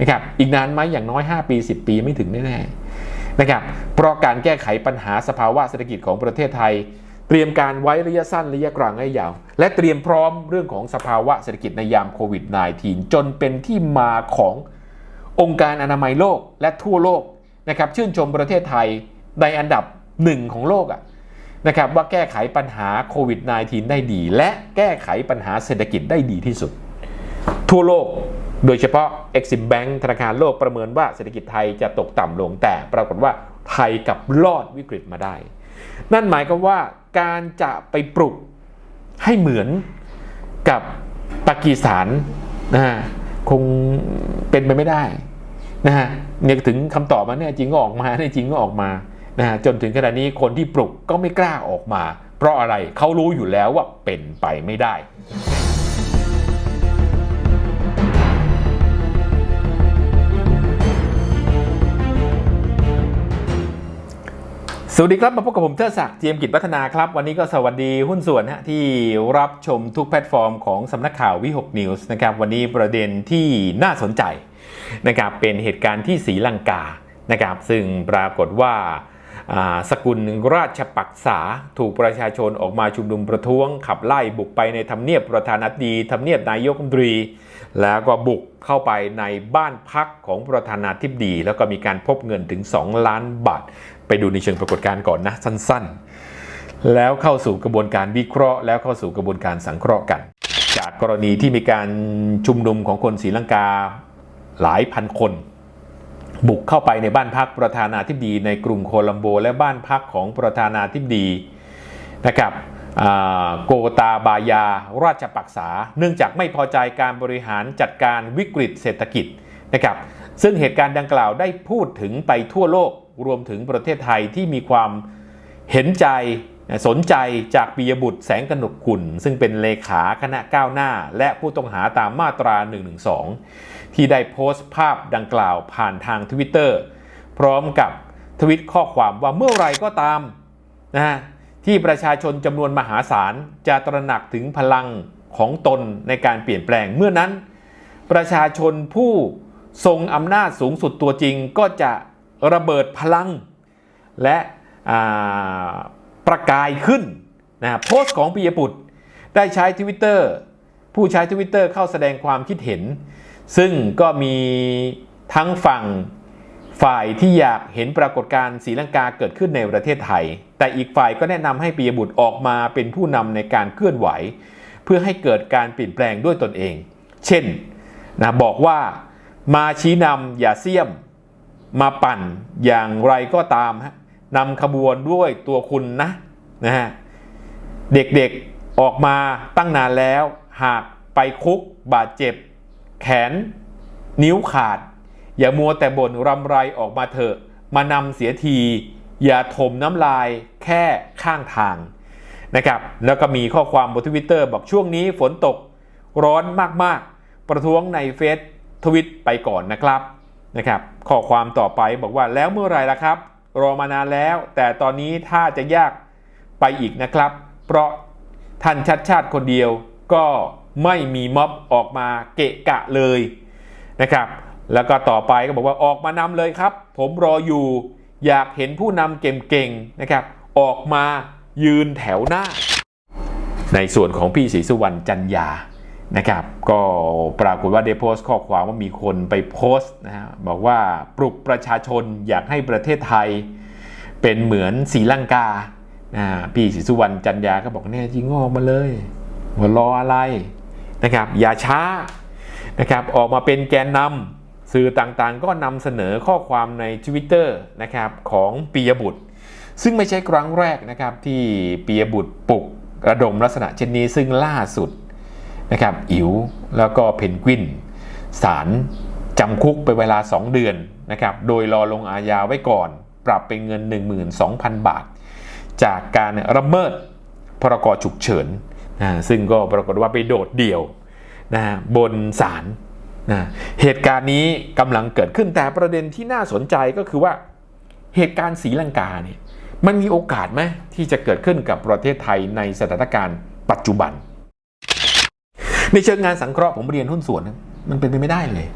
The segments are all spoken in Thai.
นะครับอีกนานไหมอย่างน้อย 5 ปี 10 ปีไม่ถึงแน่ๆนะครับเพราะการแก้ไขปัญหาสภาวะเศรษฐกิจของประเทศไทย เตรียมการไว้ระยะสั้นระยะกลางระยะยาว และเตรียมพร้อมเรื่องของสภาวะเศรษฐกิจในยามโควิด -19 จนเป็นที่มาขององค์การอนามัยโลกและทั่วโลกนะครับชื่นชมประเทศไทยในอันดับหนึ่งของโลกอะนะครับว่าแก้ไขปัญหาโควิด -19 ได้ดี และแก้ไขปัญหาเศรษฐกิจได้ดีที่สุด ทั่วโลก โดยเฉพาะ Exim Bank ธนาคารโลกประเมินว่าเศรษฐกิจไทยจะตกต่ำลงแต่ปรากฏว่าไทยกับรอดวิกฤตมาได้ นั่นหมายความว่าการจะไปปลุกให้เหมือนกับปากีสถานนะฮะคงเป็นไปไม่ได้นะฮะเนี่ยถึงคำตอบมาเนี่ยจริงก็ออกมาเนี่ยจริงก็ออกมานะฮะจนถึงขณะนี้คนที่ปลุกก็ไม่กล้าออกมา เพราะอะไรเขารู้อยู่แล้วว่าเป็นไปไม่ได้ สวัสดีครับ มาพบกับผมเทิดศักดิ์เจียมกิจวัฒนาครับ วันนี้ก็สวัสดีหุ้นส่วนฮะที่รับชมทุกแพลตฟอร์มของสำนักข่าววิหกนิวส์นะครับวันนี้ประเด็นที่น่าสนใจนะครับเป็นเหตุการณ์ที่ศรีลังกานะครับซึ่งปรากฏว่าอ่าสกุลราชปักษาถูกประชาชนออกมาชุมนุมประท้วง ขับไล่บุกไปในทำเนียบประธานาธิบดีทำเนียบนายกรัฐมนตรี แล้วก็บุกเข้าไปในบ้านพักของประธานาธิบดี แล้วก็มีการพบเงินถึง 2 ล้านบาท ไปดูในเชิงปรากฏการณ์ก่อนนะสั้นๆ แล้วเข้าสู่กระบวนการวิเคราะห์ แล้วเข้าสู่กระบวนการสังเคราะห์กัน จากกรณีที่มีการชุมนุมของคนศรีลังกาหลายพันคน บุกเข้าไปในบ้านพักประธานาธิบดีในกรุงโคลัมโบ และบ้านพักของประธานาธิบดีนะครับโกตาบายาราชปักษา เนื่องจากไม่พอใจการบริหารจัดการวิกฤตเศรษฐกิจนะครับซึ่งเหตุการณ์ดังกล่าวได้พูดถึงไปทั่วโลก รวมถึงประเทศไทยที่มีความเห็นใจสนใจจากปิยบุตรแสงกนกกุลซึ่งเป็นเลขาคณะก้าวหน้า และผู้ต้องหาตามมาตรา 112 ที่ได้โพสต์ภาพดังกล่าวผ่านทางทวิตเตอร์พร้อมกับทวิตข้อความว่าเมื่อไรก็ตามนะฮะที่ประชาชนจำนวนมหาศาลจะตระหนักถึงพลังของตนในการเปลี่ยนแปลงเมื่อนั้น ประชาชนผู้ทรงอำนาจสูงสุดตัวจริงก็จะ ระเบิดพลัง และประกายขึ้นนะโพสต์ของปิยบุตรได้ใช้ทวิตเตอร์ผู้ใช้ทวิตเตอร์เข้าแสดงความคิดเห็น ซึ่งก็มีทั้งฝั่งฝ่ายที่อยากเห็นปรากฏการณ์ศรีลังกาเกิดขึ้นในประเทศไทย แต่อีกฝ่ายก็แนะนำให้ปิยบุตรออกมาเป็นผู้นำในการเคลื่อนไหว เพื่อให้เกิดการเปลี่ยนแปลงด้วยตนเอง เช่นนะบอกว่ามาชี้นำอย่าเสี่ยม มาปั่นอย่างไรก็ตามฮะนำขบวนด้วยตัวคุณนะนะฮะเด็กๆออกมาตั้งนานแล้ว หากไปคุกบาดเจ็บ แขน นิ้วขาด อย่ามัวแต่บ่นรำไรออกมาเถอะ มานำเสียที อย่าถมน้ำลายแค่ข้างทางนะครับแล้วก็มีข้อความบนทวิตเตอร์บอกช่วงนี้ฝนตกร้อนมากๆ ประท้วงในเฟซทวิตไปก่อนนะครับ นะครับข้อความต่อไปบอกว่าแล้วเมื่อไรล่ะครับ รอมานานแล้ว แต่ตอนนี้ถ้าจะยากไปอีกนะครับ เพราะท่านชัดชาติคนเดียวก็ไม่มีม็อบออกมาเกะกะเลยนะครับแล้วก็ต่อไปก็บอกว่าออกมานำเลยครับ ผมรออยู่อยากเห็นผู้นำเก่งๆนะครับ ออกมายืนแถวหน้า ในส่วนของพี่ศรีสุวรรณจันยา นะครับก็ปรากฏว่าได้โพสต์ข้อความว่ามีคนไปโพสต์นะฮะบอกว่าปลุกประชาชนอยากให้ประเทศไทย เป็นเหมือนศรีลังกาอ่าพี่ศรีสุวรรณจันยาก็บอกเนี่ยจริงออกมาเลยว่ารออะไรนะครับอย่าช้านะครับออกมาเป็นแกนนำสื่อต่างๆ ก็นำเสนอข้อความใน Twitter นะครับของปียบุตร ซึ่งไม่ใช่ครั้งแรกนะครับที่ปียบุตรปลุกระดมลักษณะเช่นนี้ซึ่งล่าสุด นะครับอิ๋วแล้วก็เพนกวินศาลจำคุกไปเวลา 2 เดือนนะครับโดยรอลงอาญาไว้ก่อน ปรับเป็นเงิน 12,000 บาท จากการละเมิดพรกฉุกเฉินนะซึ่งก็ปรากฏว่าไปโดดเดี่ยวนะบนศาลนะเหตุการณ์นี้กำลังเกิดขึ้นแต่ประเด็นที่น่าสนใจก็คือว่าเหตุการณ์ศรีลังกาเนี่ยมันมีโอกาสไหมที่จะเกิดขึ้นกับประเทศไทยในสถานการณ์ปัจจุบัน ในเชิงงานสังเคราะห์ผมเรียนหุ้นส่วนนะมันเป็นไปไม่ได้เลย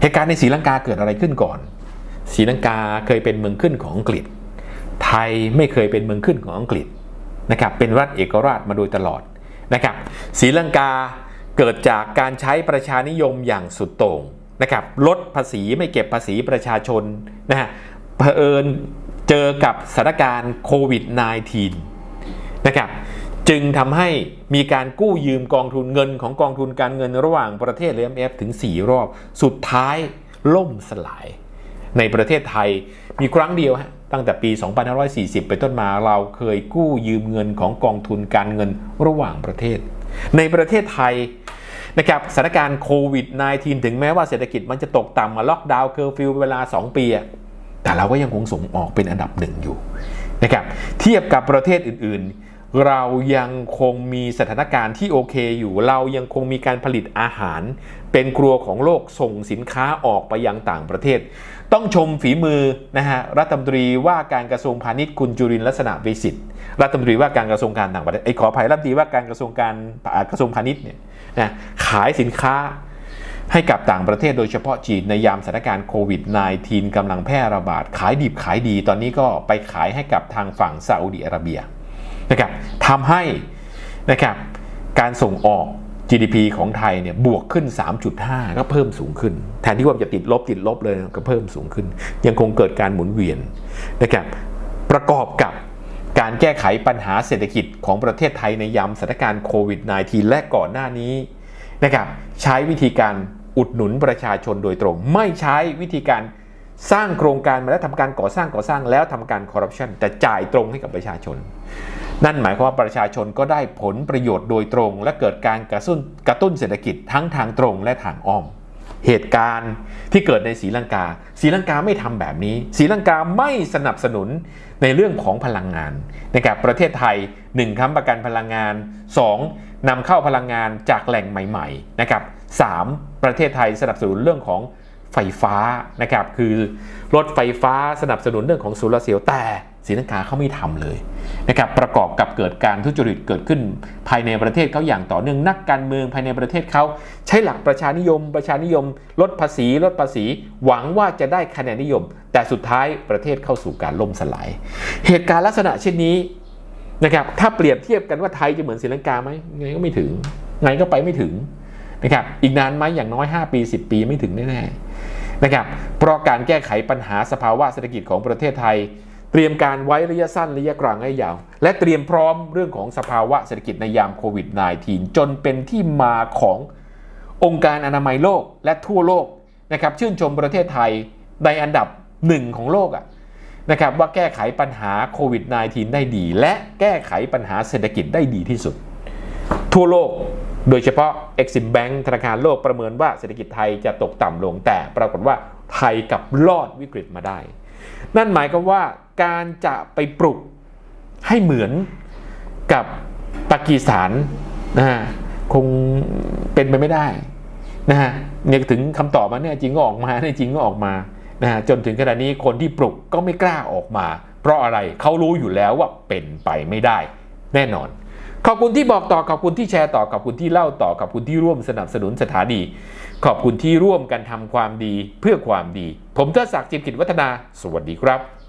เหตุการณ์ในศรีลังกาเกิดอะไรขึ้นก่อนศรีลังกาเคยเป็นเมืองขึ้นของอังกฤษ ไทยไม่เคยเป็นเมืองขึ้นของอังกฤษนะครับเป็นรัฐเอกราชมาโดยตลอดนะครับศรีลังกาเกิดจากการใช้ประชานิยมอย่างสุดโต่งนะครับลดภาษีไม่เก็บภาษีประชาชนนะฮะเผอิญเจอกับสถานการณ์โควิด -19 นะครับ จึงทำให้มีการกู้ยืมกองทุนเงินของกองทุนการเงินระหว่างประเทศหรือ MF ถึง 4 รอบ สุดท้ายล่มสลาย ในประเทศไทยมีครั้งเดียวฮะตั้งแต่ปี 2540ไปต้นมาเราเคยกู้ยืมเงินของกองทุนการเงินระหว่างประเทศ ในประเทศไทยนะครับสถานการณ์โควิด -19 ถึงแม้ว่าเศรษฐกิจมันจะตกต่ำมาล็อกดาวน์เคอร์ฟิวเวลา 2 ปี แต่เราก็ยังคงส่งออกเป็นอันดับหนึ่งอยู่นะครับเทียบกับประเทศอื่นๆ เรายังคงมีสถานการณ์ที่โอเคอยู่ เรายังคงมีการผลิตอาหาร เป็นครัวของโลกส่งสินค้าออกไปยังต่างประเทศ ต้องชมฝีมือนะฮะรัฐมนตรีว่าการกระทรวงพาณิชย์คุณจุรินลักษณะวิสิทธิ์รัฐมนตรีว่าการกระทรวงการต่างประเทศไอ้ขออภัยรัฐมนตรีว่าการกระทรวงการอ่ากระทรวงพาณิชย์เนี่ยนะขายสินค้าให้กับต่างประเทศโดยเฉพาะจีนในยามสถานการณ์โควิด -19 กำลังแพร่ระบาด ขายดิบขายดี ตอนนี้ก็ไปขายให้กับทางฝั่งซาอุดิอาระเบีย นะครับทำให้นะครับการส่งออก GDP ของไทยเนี่ยบวกขึ้น 3.5 ก็เพิ่มสูงขึ้น แทนที่ว่าจะติดลบติดลบเลยก็เพิ่มสูงขึ้น ยังคงเกิดการหมุนเวียนนะครับประกอบกับการแก้ไขปัญหาเศรษฐกิจของประเทศไทยในยามสถานการณ์โควิด -19 และก่อนหน้านี้นะครับใช้วิธีการอุดหนุนประชาชนโดยตรง ไม่ใช้วิธีการสร้างโครงการมาแล้วทำการก่อสร้างก่อสร้างแล้วทำการคอร์รัปชันแต่จ่ายตรงให้กับประชาชน นั่นหมายความว่าประชาชนก็ได้ผลประโยชน์โดยตรง และเกิดการกระตุ้นกระตุ้นเศรษฐกิจทั้งทางตรงและทางอ้อม เหตุการณ์ที่เกิดในศรีลังกาศรีลังกาไม่ทำแบบนี้ศรีลังกาไม่สนับสนุนในเรื่องของพลังงานนะครับประเทศไทย 1ค้ำประกันพลังงาน 2นำเข้าพลังงานจากแหล่งใหม่ๆนะครับ 3. ประเทศไทยสนับสนุนเรื่องของไฟฟ้านะครับคือรถไฟฟ้าสนับสนุนเรื่องของโซลาร์เซลล์แต่ ศรีลังกาเขาไม่ทำเลยนะครับประกอบกับเกิดการทุจริตเกิดขึ้นภายในประเทศเขาอย่างต่อเนื่องนักการเมืองภายในประเทศเขาใช้หลักประชานิยม ประชานิยม ลดภาษีลดภาษี หวังว่าจะได้คะแนนนิยม แต่สุดท้ายประเทศเข้าสู่การล่มสลาย เหตุการณ์ลักษณะเช่นนี้นะครับถ้าเปรียบเทียบกันว่าไทยจะเหมือนศรีลังกาไหมไงก็ไม่ถึงไงก็ไปไม่ถึงนะครับอีกนานไหมอย่างน้อย 5 ปี 10 ปีไม่ถึงแน่ๆนะครับเพราะการแก้ไขปัญหาสภาวะเศรษฐกิจของประเทศไทย เตรียมการไว้ระยะสั้นระยะกลางระยะยาว และเตรียมพร้อมเรื่องของสภาวะเศรษฐกิจในยามโควิด -19 จนเป็นที่มาขององค์การอนามัยโลกและทั่วโลกนะครับชื่นชมประเทศไทยในอันดับหนึ่งของโลกอะนะครับว่าแก้ไขปัญหาโควิด -19 ได้ดี และแก้ไขปัญหาเศรษฐกิจได้ดีที่สุด ทั่วโลกโดยเฉพาะ Exim Bank ธนาคารโลกประเมินว่าเศรษฐกิจไทยจะตกต่ำลงแต่ปรากฏว่าไทยกับรอดวิกฤตมาได้ นั่นหมายความว่า การจะไปปลุกให้เหมือนกับปากีสถานนะฮะคงเป็นไปไม่ได้นะฮะเนี่ยถึงคำตอบมาเนี่ยจริงก็ออกมาเนี่ยจริงก็ออกมานะฮะจนถึงขณะนี้คนที่ปลุกก็ไม่กล้าออกมา เพราะอะไรเขารู้อยู่แล้วว่าเป็นไปไม่ได้ แน่นอน ขอบคุณที่บอกต่อขอบคุณที่แชร์ต่อขอบคุณที่เล่าต่อขอบคุณที่ร่วมสนับสนุนสถานีขอบคุณที่ร่วมกันทำความดีเพื่อความดี ผมเทิดศักดิ์จิมกิจวัฒนา สวัสดีครับ